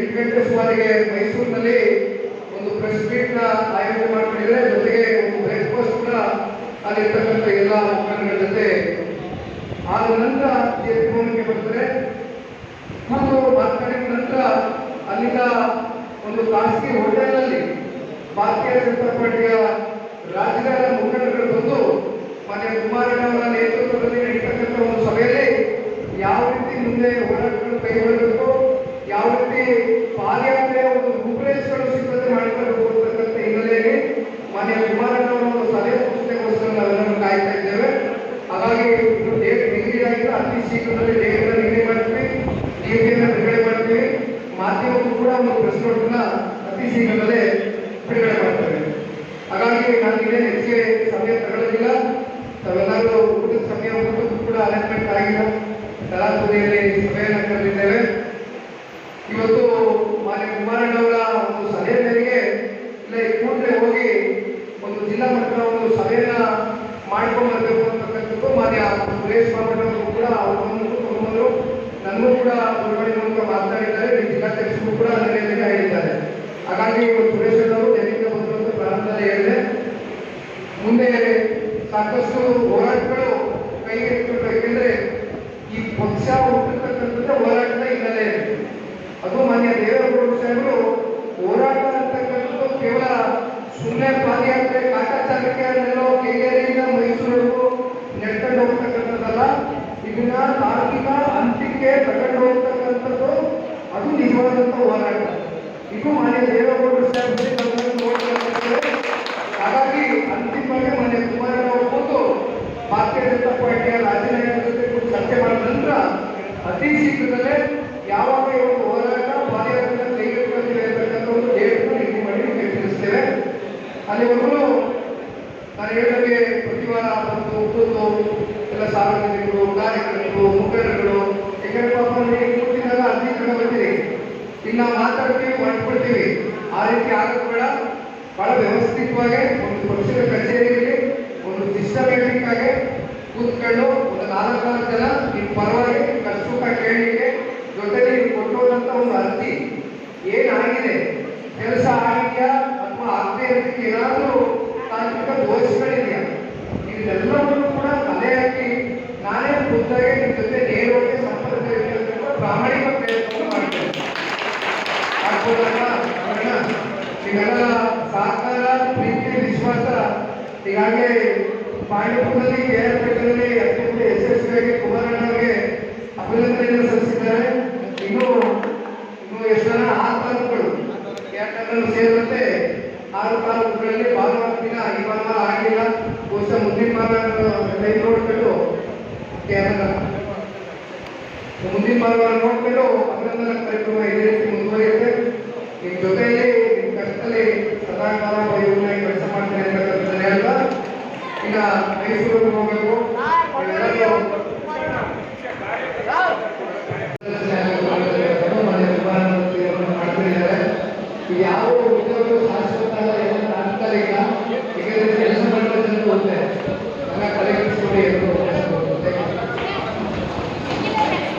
ಎಂಟು ಗಂಟೆ ಮೈಸೂರಿನಲ್ಲಿ ಒಂದು ಪ್ರೆಸ್ ಮೀಟ್ನ ಆಯೋಜನೆ ಮಾಡ್ಕೊಂಡಿದ್ದಾರೆ. ಜೊತೆಗೆ ಒಂದು ಬ್ರೇಕ್ಫಾಸ್ಟ್ ಕೂಡ ಅಲ್ಲಿರ್ತಕ್ಕಂಥ ಎಲ್ಲ ಮುಖಂಡಗಳ ಜೊತೆ ಆದ ನಂತರ ಭವನಕ್ಕೆ ಬರ್ತಾರೆ. ಮತ್ತು ಮಾತನಾಡಿದ ನಂತರ ಅಲ್ಲಿನ ಒಂದು ಖಾಸಗಿ ಹೋಟೆಲ್ನಲ್ಲಿ ಭಾರತೀಯ ಜನತಾ ಪಾರ್ಟಿಯ ರಾಜಕಾರಣ ಮುಖಂಡರು ಬಂದು ಮಾನ್ಯ ಕುಮಾರಣ್ಣವರ ನೇತೃತ್ವದಲ್ಲಿ ನಡೀತಕ್ಕಂಥ ಒಂದು ಸಭೆಯಲ್ಲಿ ಯಾವ ರೀತಿ ಮುಂದೆ ಹೋರಾಟಗಳು ಕೈಗೊಳ್ಳಬೇಕು ಯಾವ ರೀತಿ ಪಾದಯಾತ್ರೆಯ ಒಂದು ರೂಪರೇಷಗಳು ಸಿದ್ಧತೆ ಮಾಡಿಕೊಂಡು ಹೋಗ್ತಕ್ಕಂಥ ಹಿನ್ನೆಲೆಯಲ್ಲಿ ಮಾನ್ಯ ಕುಮಾರಣ್ಣವರ ಒಂದು ಸಲಹೆ ಸೂಚನೆಗೋಸ್ಕರ ನಾವೆಲ್ಲರೂ ಕಾಯ್ತಾ ಇದ್ದೇವೆ. ಹಾಗಾಗಿ ಇದು ಡೇಟ್ ನಿಗದಿ ಆಗಿದೆ ಅತಿ ಶೀಘ್ರದಲ್ಲಿ ಡೇಟ್ ನಿಗದಿ ಮಾಡ್ತೀವಿ. ನೀತಿಯನ್ನು ಬಿಡುಗಡೆ ಮಾಡ್ತೀವಿ. ಮಾಧ್ಯಮಕ್ಕೂ ಕೂಡ ಒಂದು ಪ್ರೆಸ್ ನೋಟನ್ನ ಅತಿ ಶೀಘ್ರದಲ್ಲೇ ಬಿಡುಗಡೆ ಮಾಡ್ತೇವೆ. ಹಾಗಾಗಿ ನಾನು ಇದೇ ಹೆಚ್ಚಿಗೆ ಸಮಯ ತಗೊಳ್ಳೋದಿಲ್ಲ. ತಾವೆಲ್ಲರೂ ಊಟದ ಸಮಯ ಕೂಡ ಅರೇಂಜ್ಮೆಂಟ್ ಆಗಿಲ್ಲ. ತಲಾತುದಿಯಲ್ಲಿ ಸಭೆಯನ್ನು ಕರೆದಿದ್ದೇವೆ. ಇವತ್ತು ಮಾನ್ಯ ಕುಮಾರಣ್ಣವರ ಒಂದು ಸಲಹೆ ಮೇರೆಗೆ, ಇಲ್ಲ ಕೂಡಲೇ ಹೋಗಿ ಒಂದು ಜಿಲ್ಲಾ ಮಟ್ಟದ ಒಂದು ಸಭೆಯನ್ನ ಮಾಡ್ಕೊಂಡು ಬರಬೇಕು ಅಂತಕ್ಕಂಥದ್ದು ಮಾನ್ಯ ಸುರೇಶ್ ಬಾಬು ಅವರು ಕೂಡ ಅವರನ್ನು ತಗೊಂಡು ನನಗೂ ಕೂಡ ಉಳ್ಬಡಿ ಮೂಲಕ ಮಾತನಾಡಿದ್ದಾರೆ. ಜಿಲ್ಲಾಧ್ಯಕ್ಷರು ಕೂಡ ನೆಲೆಯಲ್ಲಿ ಹೇಳಿದ್ದಾರೆ. ಹಾಗಾಗಿ ಸುರೇಶ್ ಅವರು ಬಂತು ಅಂತ ಪ್ರಾರಂಭದಲ್ಲಿ ಹೇಳಿದೆ. ಮುಂದೆ ಸಾಕಷ್ಟು ಹೋರಾಟಗಳು ಕೈಗೆತ್ತಿಕೊಂಡು ಯಾಕೆಂದ್ರೆ ಈ ಪಕ್ಷ ಹುಟ್ಟಿರ್ತಕ್ಕಂಥದ್ದು ಇದೆ. ಅದು ಮಾನ್ಯ ದೇವೇಗೌಡ ಸಾಹೇಬರು ಹೋರಾಟ ಅಂತಕ್ಕಂಥದ್ದು ಕೇವಲ ಸುಮ್ಮನೆ ಪಾದಯಾತ್ರೆ ಕಾಟಾಚಾರಕ್ಕೆ ಅನ್ನೋ ಕೆಂಗೇರಿಯಿಂದ ಮೈಸೂರು ನೆಡ್ಕೊಂಡು ಹೋಗ್ತಕ್ಕಂಥದ್ದಲ್ಲ, ಇದನ್ನ ತಾರ್ಕಿಕ ಅಂತ್ಯಕ್ಕೆ ತಗೊಂಡು ಹೋಗ್ತಕ್ಕಂಥದ್ದು ಅದು ನಿಜವಾದಂಥ ಹೋರಾಟ. ಇದು ಮಾನ್ಯ ದೇವೇಗೌಡರು ಸಾಹೇಬರು ಹಾಗಾಗಿ ಅಂತಿಮವಾಗಿ ಮಾನ್ಯ ಕುಮಾರಣ್ಣ ಅವರು ಕೂತು ಭಾರತೀಯ ಜನತಾ ಪಾರ್ಟಿಯ ರಾಜೀನಾಮೆ ಜೊತೆ ಚರ್ಚೆ ಮಾಡಿದ ನಂತರ ಅತಿ ಶೀಘ್ರದಲ್ಲೇ ಯಾವಾಗ ಈ ಒಂದು ಹೋರಾಟ ಪಾದಯಾತ್ರೆ ಕೈಗೆತ್ತಿಕೊಳ್ಳುತ್ತಿದೆ ಅಂತಕ್ಕಂಥ ಒಂದು ಡೇಟ್ ನಿಗದಿ ಮಾಡಿ ನಿಮಗೆ ತಿಳಿಸ್ತೇವೆ ಅಲ್ಲಿವರೆಗೂ ನಾನು ಹೇಳಿದಂಗೆ ಪ್ರತಿ ವಾರ ಬಂದು ಕೂತು ಎಲ್ಲ ಸಾರ್ವಜನಿಕರು, ಕಾರ್ಯಕರ್ತರು, ಮುಖಂಡರುಗಳು ಯಾಕಂದ್ರೆ ಪಾಪ ನನಗೆ ಕೂತಿದ್ದಾಗ ಅರ್ಜಿ ಬರ್ತೀವಿ ಇನ್ನು ಮಾತಾಡ್ತೀವಿ, ಮಾಡ್ಕೊಳ್ತೀವಿ. ಆ ರೀತಿ ಆಗೋದು ಬೇಡ ಬಹಳ ವ್ಯವಸ್ಥಿತವಾಗಿ ಒಂದು ಪಕ್ಷದ ಕಚೇರಿಯಲ್ಲಿ ಒಂದು ಸಿಸ್ಟಮ್ಯಾಟಿಕ್ ಆಗಿ ಕೂತ್ಕೊಂಡು ಒಂದು ನಾಲ್ಕು ನಾಲ್ಕು ಜನ ನಿಮ್ಮ ಪರವಾಗಿ ಕಷ್ಟ ಕೇಳಿಕೆ ಜೊತೆಲಿ ನೀವು ಕೊಟ್ಟೋದಂತ ಒಂದು ಅರ್ಜಿ ಏನಾಗಿದೆ? ಕೆಲಸ ಆಗಿದೆಯಾ ಅಥವಾ ಆಗದೆ ಇರೋದಕ್ಕೆ ಏನಾದರೂ ತಾಂತ್ರಿಕ ದೋಷಗಳಿದೆಯಾ ಇದೆಲ್ಲವನ್ನೂ ಕೂಡ ತಲೆ ಹಾಕಿ ನಾನೇ ಖುದ್ದಾಗಿ ನಿಮ್ಮ ಜೊತೆ ನೇರವಾಗಿ ಸಂಪರ್ಕ ಅಂತ ಪ್ರಾಮಾಣಿಕ ಪ್ರಯತ್ನವನ್ನು ಮಾಡ್ತೇನೆ ಆಗ್ಬೋದಲ್ಲ? ನಿಮ್ಮೆಲ್ಲ ಸಹಕಾರ, ಪ್ರೀತಿ, ವಿಶ್ವಾಸ, ಹೀಗಾಗಿ ಪಾಂಡವಪುರದಲ್ಲಿ ಕೆ ಆರ್ ಪೇಟೆಯಲ್ಲಿ ಅತ್ಯಂತ ಯಶಸ್ವಿಯಾಗಿ ಕುಮಾರಣ್ಣವರಿಗೆ ಅಭಿನಂದನೆಯನ್ನು ಸಲ್ಲಿಸಿದ್ದಾರೆ. ಇನ್ನು ಇನ್ನು ಎಷ್ಟು ಜನ ಆತ್ಮಗಳು ಯಾಕಂದ್ರೆ ಸೇರಿದಂತೆ ಆರು ತಾಲೂಕುಗಳಲ್ಲಿ ಭಾನುವಾರ ದಿನ ಈ ಭಾನುವಾರ ಆಗಿಲ್ಲ. ಬಹುಶಃ ಮುಂದಿನ ಭಾನುವಾರ ಟೈಮ್ ನೋಡ್ಕೊಂಡು ಮುಂದಿನ ಭಾನುವಾರ ನೋಡ್ಕೊಂಡು ಅಭಿನಂದನಾ ಕಾರ್ಯಕ್ರಮ ಇದೇ ರೀತಿ ಮುಂದುವರಿಯುತ್ತೆ. ನಿಮ್ಮ ಜೊತೆಯಲ್ಲಿ ನಿಮ್ಮ ಕಷ್ಟದಲ್ಲಿ ಸದಾಕಾಲ ವಯೋಜನೆ ಕೆಲಸ ಮಾಡ್ತಾರೆ ಅಂತಕ್ಕಂಥದ್ದನ್ನ ಹೇಳ್ತಾ ಈಗ ಮೈಸೂರಿಗೆ ಹೋಗಬೇಕು. ನೀವೆಲ್ಲರೂ ಮಾಡ್ತಿದ್ದಾರೆ ಇದು ಯಾವ ಉದ್ಯೋಗ ಶಾಶ್ವತ ಅಲ್ಲ